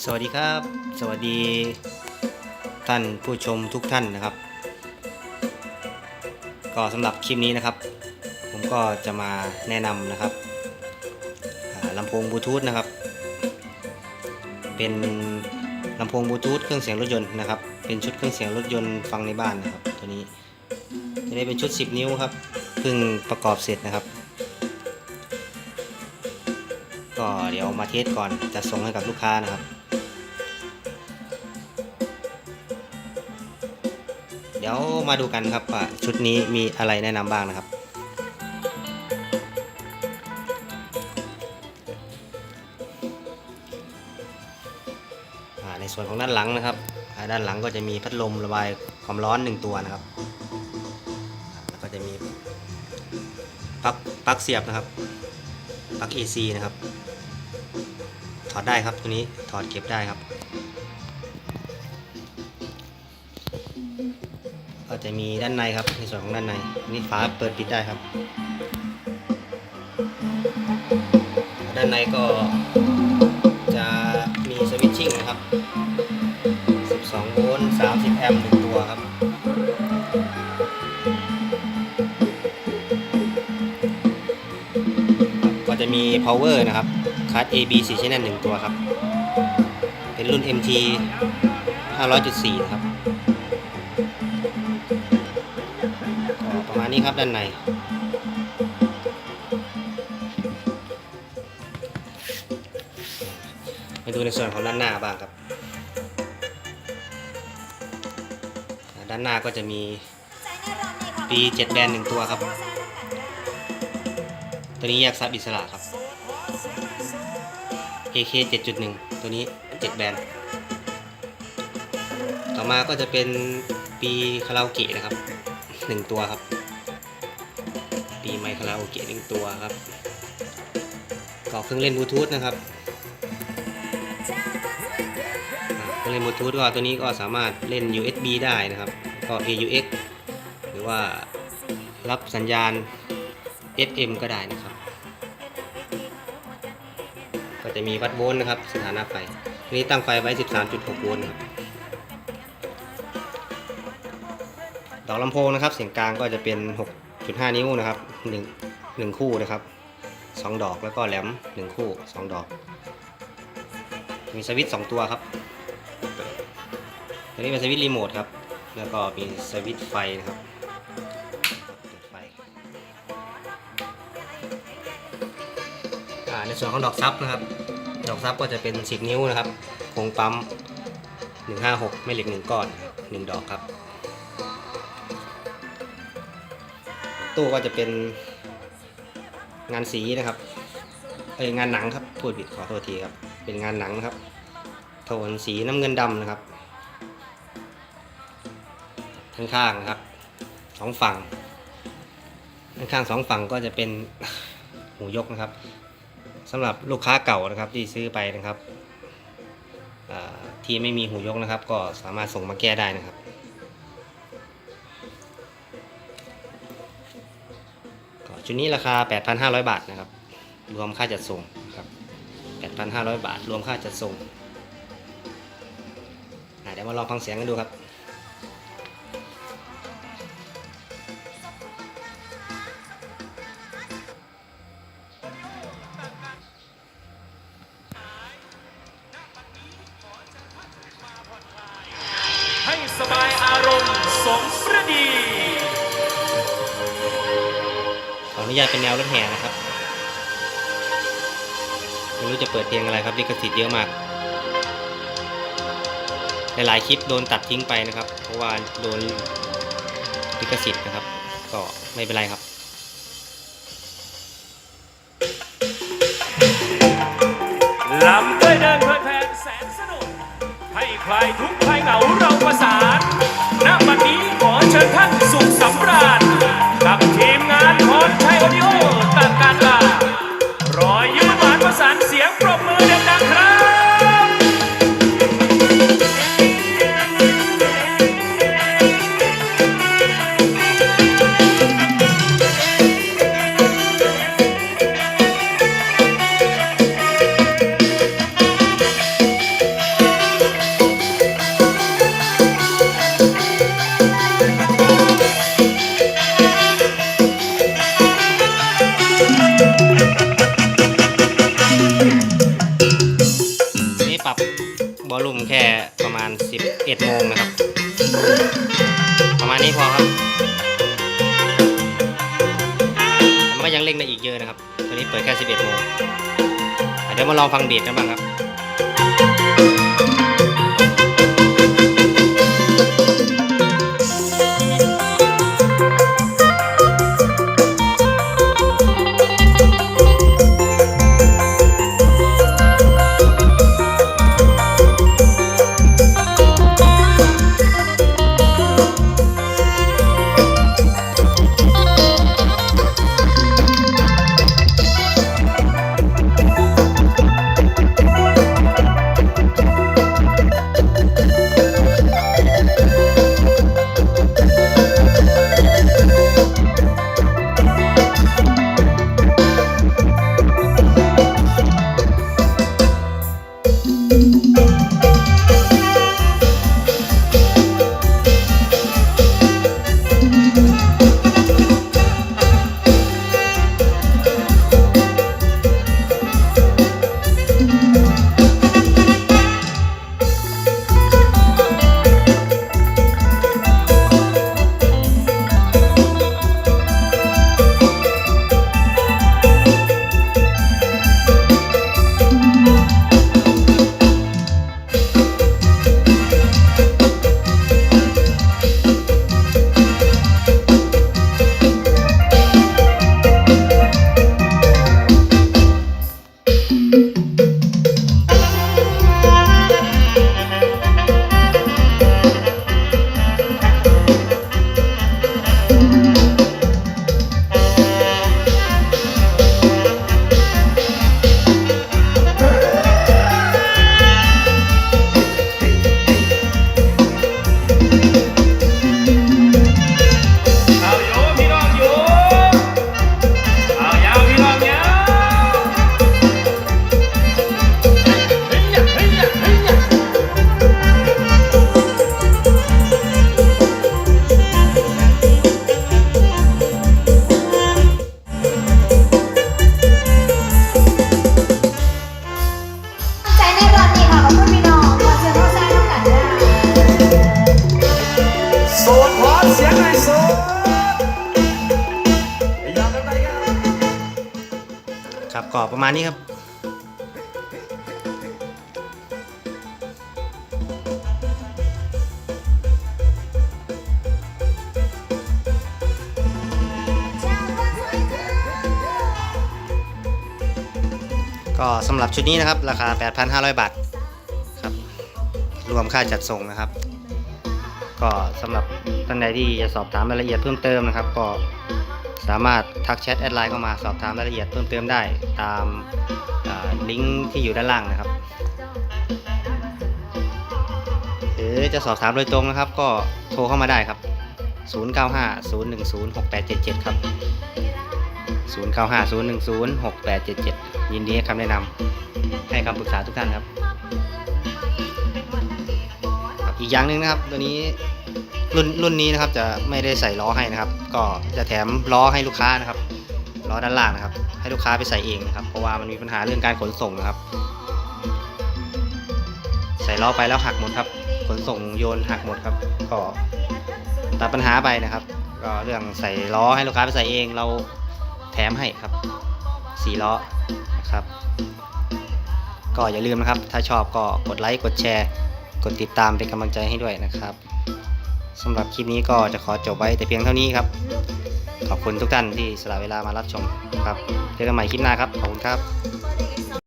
สวัสดีครับ สวัสดีท่านผู้ชมทุกท่านนะครับ ก็สำหรับคลิปนี้นะครับ ผมก็จะมาแนะนำนะครับลำโพงบลูทูธนะครับ เป็นลำโพงบลูทูธเครื่องเสียงรถยนต์นะครับ เป็นชุดเครื่องเสียงรถยนต์ฟังในบ้านนะครับ ตัวนี้จะได้เป็นชุด 10 นิ้วครับเพิ่งประกอบเสร็จนะครับ ก็เดี๋ยวมาเทสก่อนจะส่งให้กับลูกค้านะครับ ดี๋ยวมาดูกันครับว่าชุดนี้มีอะไรแนะนำบ้างนะครับ ในส่วนของด้านหลังนะครับ ด้านหลังก็จะมีพัดลมระบายความร้อนหนึ่งตัวนะครับแล้วก็จะมีปลั๊กปลั๊กเสียบนะครับปลั๊ก AC นะครับ ถอดได้ครับตัวนี้ถอดเก็บได้ครับ จะมีด้านในครับ ในส่วนของด้านในนี่ฝาเปิดปิดได้ครับ ด้านในก็จะมีสวิตชิ่งนะครับ 12 โวลต์ 30 แอมป์หนึ่งตัวครับก็จะมี power นะครับ คัส AB 4 channel หนึ่งตัวครับ เป็นรุ่น MT 500.4 ครับ นี้ครับด้านในมาดูในส่วนของด้านหน้าบ้างครับ ด้านหน้าก็จะมีปี7แบนหนึ่งตัวครับ ตัวนี้แยกซับอิสระครับ AK 7.1 ตัวนี้ 7 แบนต่อมาก็จะเป็นปีคาราโอเกะนะครับ 1 ตัวครับ ปีไมค์คาราโอเกะ1ตัวครับก็เครื่องเล่นบลูทูธนะครับเครื่องเล่นบลูทูธก็ตัวนี้ก็สามารถเล่น USB ได้นะครับ ก็ AUX หรือว่ารับสัญญาณ FM ก็ได้นะครับ ก็จะมีวัดโวลต์นะครับ สถานะไฟตัวนี้ตั้งไฟไว้ 13.6 โวลต์ครับดอกลำโพงนะครับ เสียงกลางก็จะเป็น 6.5นิ้วนะครับ1 1คู่นะครับ 2 ดอกแล้วก็แหลม 1 คู่ 2 ดอก มีสวิตช์2ตัวครับตัวนี้เป็นสวิตช์รีโมทครับ แล้วก็มีสวิตช์ไฟนะครับเปิดไฟในส่วนของดอกซับนะครับ ดอกซับก็จะเป็น 10 นิ้วนะครับ โครงปั๊ม 156แม่เหล็ก 1 ก้อน 1 ดอกครับ ตู้ก็จะเป็นงานสีนะครับเอ้ยงานหนังครับพูดผิดขอโทษทีครับ เป็นงานหนังนะครับ โทนสีน้ำเงินดำนะครับข้างๆนะครับสองฝั่งข้างๆสองฝั่งก็จะเป็นหูยกนะครับสำหรับลูกค้าเก่านะครับที่ซื้อไปนะครับที่ไม่มีหูยกนะครับ ก็สามารถส่งมาแก้ได้นะครับ ชุดนี้ราคา 8,500 บาทนะครับ รวมค่าจัดส่งครับ 8,500 บาท รวมค่าจัดส่งเดี๋ยวมาลองฟังเสียงกันดูครับ นุญาตเป็นแนวรถแห่นะครับไม่รู้จะเปิดเพลงอะไรครับลิขสิทธิ์เยอะมากหลายๆคลิปโดนตัดทิ้งไปนะครับ เพราะว่าโดนลิขสิทธิ์นะครับ ก็ไม่เป็นไรครับลำด้วยเดินเพลิดเพลินแสนสนุกให้ใครทุกใครเหงาเราประสานณบัดนี้ขอเชิญท่านสุขสำราญ กับทีมงานคอนไทยออดิโอตัดการ 11โมงนะครับ ประมาณนี้พอครับแต่มันก็ยังเล่นได้อีกเยอะนะครับ ตัวนี้เปิดแค่ 11โมงเดี๋ยวมาลองฟังเบียดกันบ้างครับ ประมาณนี้ครับ ก็สำหรับชุดนี้นะครับ ราคา 8,500 บาทครับ รวมค่าจัดส่งนะครับ ก็สำหรับท่านใดที่จะสอบถามรายละเอียดเพิ่มเติมนะครับ ก็ สามารถทักแชทแอดไลน์เข้ามาสอบถามรายละเอียดเพิ่มเติมได้ตามลิงก์ที่อยู่ด้านล่างนะครับ หรือจะสอบถามโดยตรงนะครับ ก็โทรเข้ามาได้ครับ 0950106877 ครับ 0950106877 ยินดีให้คำแนะนำให้คำปรึกษาทุกท่านครับ อีกอย่างหนึ่งนะครับตัวนี้ รุ่นรุ่นนี้นะครับจะไม่ได้ใส่ล้อให้นะครับ ก็จะแถมล้อให้ลูกค้านะครับล้อด้านล่างนะครับ ให้ลูกค้าไปใส่เองนะครับ เพราะว่ามันมีปัญหาเรื่องการขนส่งนะครับ ใส่ล้อไปแล้วหักหมดครับ ขนส่งโยนหักหมดครับ ก็ตัดปัญหาไปนะครับ ก็เรื่องใส่ล้อให้ลูกค้าไปใส่เอง เราแถมให้ครับสี่ล้อนะครับก็อย่าลืมนะครับ ถ้าชอบก็กดไลค์ กดแชร์ กดติดตามเป็นกำลังใจให้ด้วยนะครับ สำหรับคลิปนี้ก็จะขอจบไว้แต่เพียงเท่านี้ครับ ขอบคุณทุกท่านที่สละเวลามารับชมครับเจอกันใหม่คลิปหน้าครับ ขอบคุณครับ